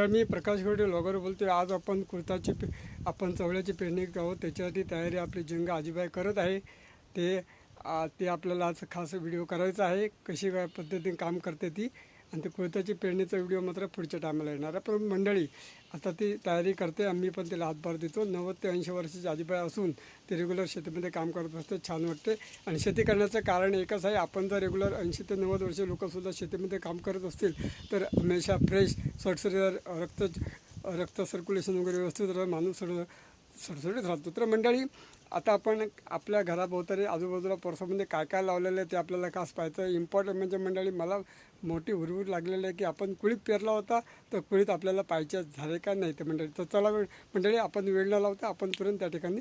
तर मी प्रकाश गोडे लोगर बोलतोय. आज आपण कुर्ताची पे आपण चवळ्याची पेरणी आहोत. त्याच्यासाठी तयारी आपली जिंग आजीबाई करत आहे. ते आ, ते आपल्याला आज खास व्हिडिओ करायचा आहे. कशी काय पद्धतीने काम करते ती आणि ते कुर्ताची पेरणीचा व्हिडिओ मात्र पुढच्या टायमाला येणार आहे. पण मंडळी आता ती तयारी करते. आम्ही पण तिला हातभार देतो. नव्वद ते ऐंशी वर्षाची आजीबाई असून ते रेग्युलर शेतीमध्ये काम करत असते. छान वाटते. आणि शेती करण्याचं कारण एकच आहे आपण जर रेग्युलर ऐंशी ते नव्वद वर्ष लोकंसुद्धा शेतीमध्ये काम करत असतील तर हमेशा फ्रेश सडसडीवर रक्त रक्त सर्क्युलेशन वगैरे व्यवस्थित माणूस सड सडसडीत राहतो. तर मंडळी आता आपण आपल्या घराभोवतारी आजूबाजूला परसोमध्ये काय काय लावलेलं आहे ते आपल्याला खास पाहायचं आहे. इम्पॉर्टंट म्हणजे मंडळी मला मोठी हुरहुर लागलेली आहे की आपण कुळीत पेरला होता तर कुळीत आपल्याला पाहिजे झाले का नाही ते मंडळी. तर चला वेळ मंडळी आपण वेळ न लावता आपण तुरंत त्या ठिकाणी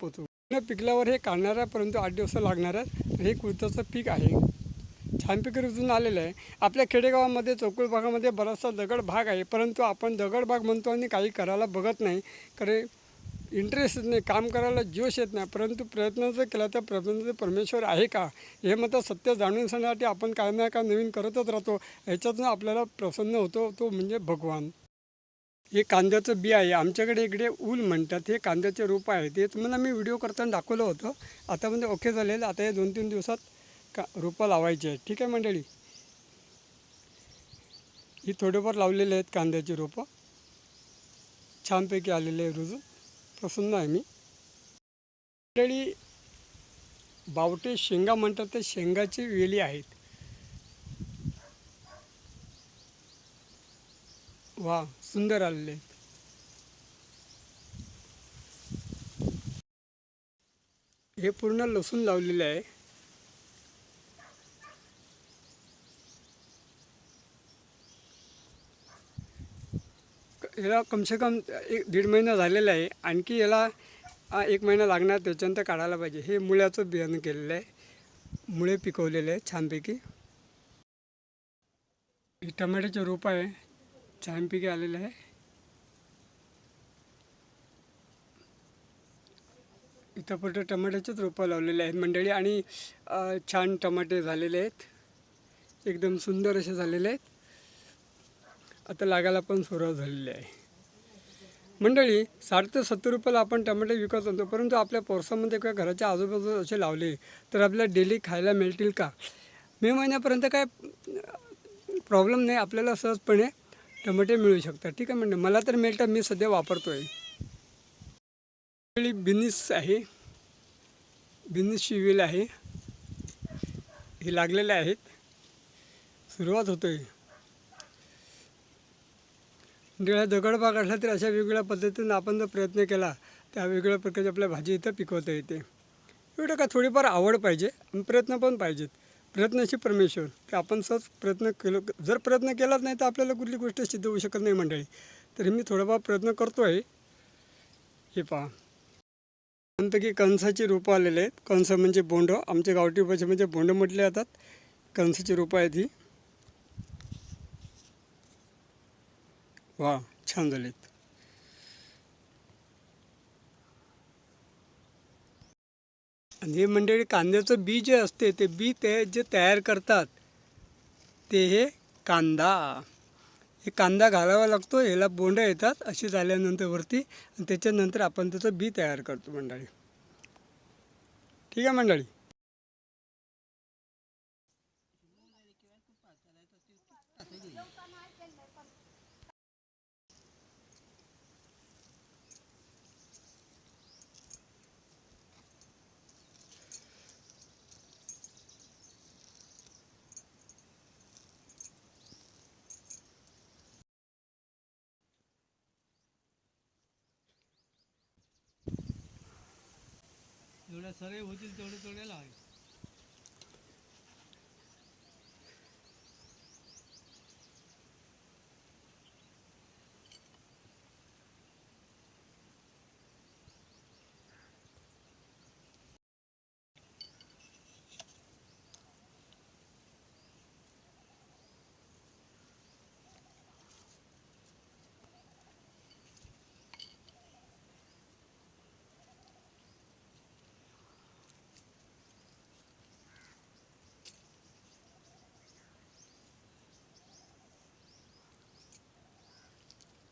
पोचू न पिकल्यावर हे काढणार आहे परंतु आठ दिवस लागणार आहे तर हे कुळताचं पीक आहे. छानपैकी रुजून आलेलं आहे. आपल्या खेडेगावामध्ये चौकुळ भागामध्ये बराचसा दगड भाग आहे परंतु आपण दगड भाग म्हणतो आणि काही करायला बघत नाही. कारण इंटरेस्ट येत नाही काम करायला जोश येत नाही. परंतु प्रयत्न जर केला तर प्रयत्न परमेश्वर आहे का? हे मात्र सत्य जाणून सांगण्यासाठी आपण काय ना काय नवीन करतच राहतो. ह्याच्यातून आपल्याला प्रसन्न होतो तो म्हणजे भगवान. हे कांद्याचं बी आहे. आमच्याकडे इकडे ऊल म्हणतात. हे कांद्याचे रोप आहे ते तुम्हाला मी व्हिडिओ करताना दाखवलं होतं. आता म्हणजे ओके झालेलं. आता हे दोन तीन दिवसात का रोपं लावायची आहेत. ठीक आहे मंडळी? ही थोडेफार लावलेले आहेत कांद्याची रोपं. छानपैकी आलेले आहे रुजून प्रसन्न आहे मी. मंडळी बावटे शेंगा म्हणतात ते शेंगाची वेली आहेत. वा सुंदर आलेले हे पूर्ण लसूण लावलेले आहे. याला कमसे कम एक दीड महिना झालेला आहे. आणखी याला एक महिना लागणार त्याच्यानंतर काढायला पाहिजे. हे मुळ्याचं बियाणं केलेलं आहे. मुळे पिकवलेले आहे छानपैकी. हे टमाट्याचे रोप आहे. छानपैकी आलेलं आहे. इथं पण टमाट्याचेच रोपं लावलेले आहेत मंडळी. आणि छान टमाटे झालेले आहेत. एकदम सुंदर असे झालेले आहेत. आता लागायला पण सुरुवात झालेली आहे. मंडळी साठ ते सत्तर रुपयाला आपण टमाटे विकत आणतो परंतु आपल्या पोरसामध्ये किंवा घराच्या आजूबाजूला असे लावले तर आपल्याला डेली खायला मिळतील का? मे महिन्यापर्यंत काय प्रॉब्लेम नाही आपल्याला सहजपणे टमाटे मिळू शकतात. ठीक आहे म्हणजे मला तर मिळतात मी सध्या वापरतो आहे बिनिस आहे. बिनिस शिवेल आहे. हे लागलेले आहेत. सुरुवात होतो आहे वेगळा दगड भाग असला तर अशा वेगवेगळ्या पद्धतीनं आपण जर प्रयत्न केला त्या वेगवेगळ्या प्रकारची आपल्या भाजी इथं पिकवता येते. एवढं का थोडीफार आवड पाहिजे आणि प्रयत्न पण पाहिजेत. प्रयत्नाशी परमेश्वर की आपण सहज प्रयत्न केलो जर प्रयत्न केलाच नाही तर आपल्याला कुठली गोष्ट सिद्ध होऊ शकत नाही मंडळी. तरी मी थोडाफार प्रयत्न करतो आहे हे पहा. की कणसाची रोपं आलेले आहेत. कणस म्हणजे बोंड. आमच्या गावठी भाषेमध्ये म्हणजे बोंड म्हटले जातात. कणसाची रोपं आहेत ही. वा छान झालेत. आणि हे मंडळी कांद्याचं बी जे असते ते बी ते जे तयार करतात ते हे कांदा. हे कांदा घालावा लागतो ह्याला बोंड येतात अशी झाल्यानंतर वरती आणि त्याच्यानंतर आपण त्याचं बी तयार करतो मंडळी. ठीक आहे मंडळी? जेवढ्या सरे होतील तेवढे तेवढे लावायचे.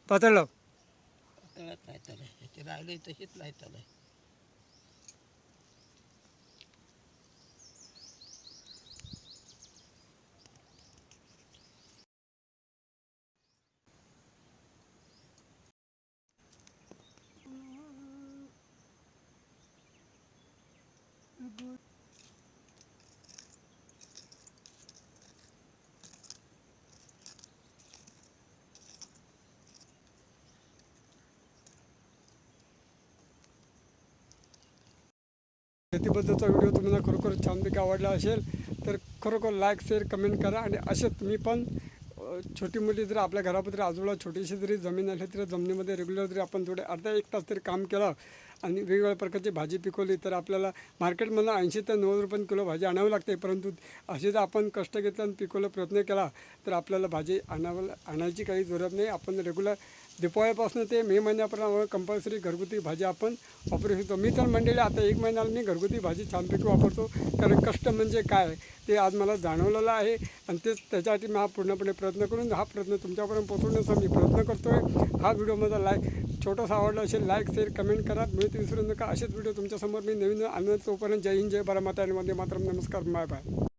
पातळलं. पातळत नाही त्याला ते राहिले तशीच नाही शेतीबद्दलचा व्हिडिओ तुम्हाला खरोखर छानपैकी आवडला असेल तर खरोखर लाईक शेअर कमेंट करा आणि असे तुम्ही पण छोटी मोठी जर आपल्या घरापत्र आजूबाजूला छोटीशी जरी जमीन असली तरी जमिनीमध्ये रेग्युलर जरी आपण थोडे अर्धा एक तास तरी काम केलं आणि वेगवेगळ्या प्रकारची भाजी पिकवली तर आपल्याला मार्केटमधून ऐंशी ते नव्वद रुपये किलो भाजी आणावी लागते. परंतु असे जर आपण कष्ट घेतलं आणि पिकवलं प्रयत्न केला तर आपल्याला भाजी आणावं आणायची काही जरूरत नाही. आपण रेग्युलर दिपावळीपासून ते मे महिन्यापर्यंत कंपल्सरी घरगुती भाजी आपण वापरू शकतो. मी तर मंडळी आता एक महिन्याला मी घरगुती भाजी छानपैकी वापरतो. कारण कष्ट म्हणजे काय? ते आज मला जाणवलेलं आहे आणि तेच त्याच्यासाठी मी हा पूर्णपणे प्रयत्न करून हा प्रयत्न तुमच्यापर्यंत पोहोचवण्याचा मी प्रयत्न करतो आहे हा व्हिडिओ माझा लाईक छोटंसं आवडलं असेल लाईक शेअर कमेंट करा. मिळत विसरू नका असेच व्हिडिओ तुमच्यासमोर. मी नवीन आणत तोपर्यंत जय हिंद जय बारा माता. आणि वंदे मातरम. नमस्कार. Bye bye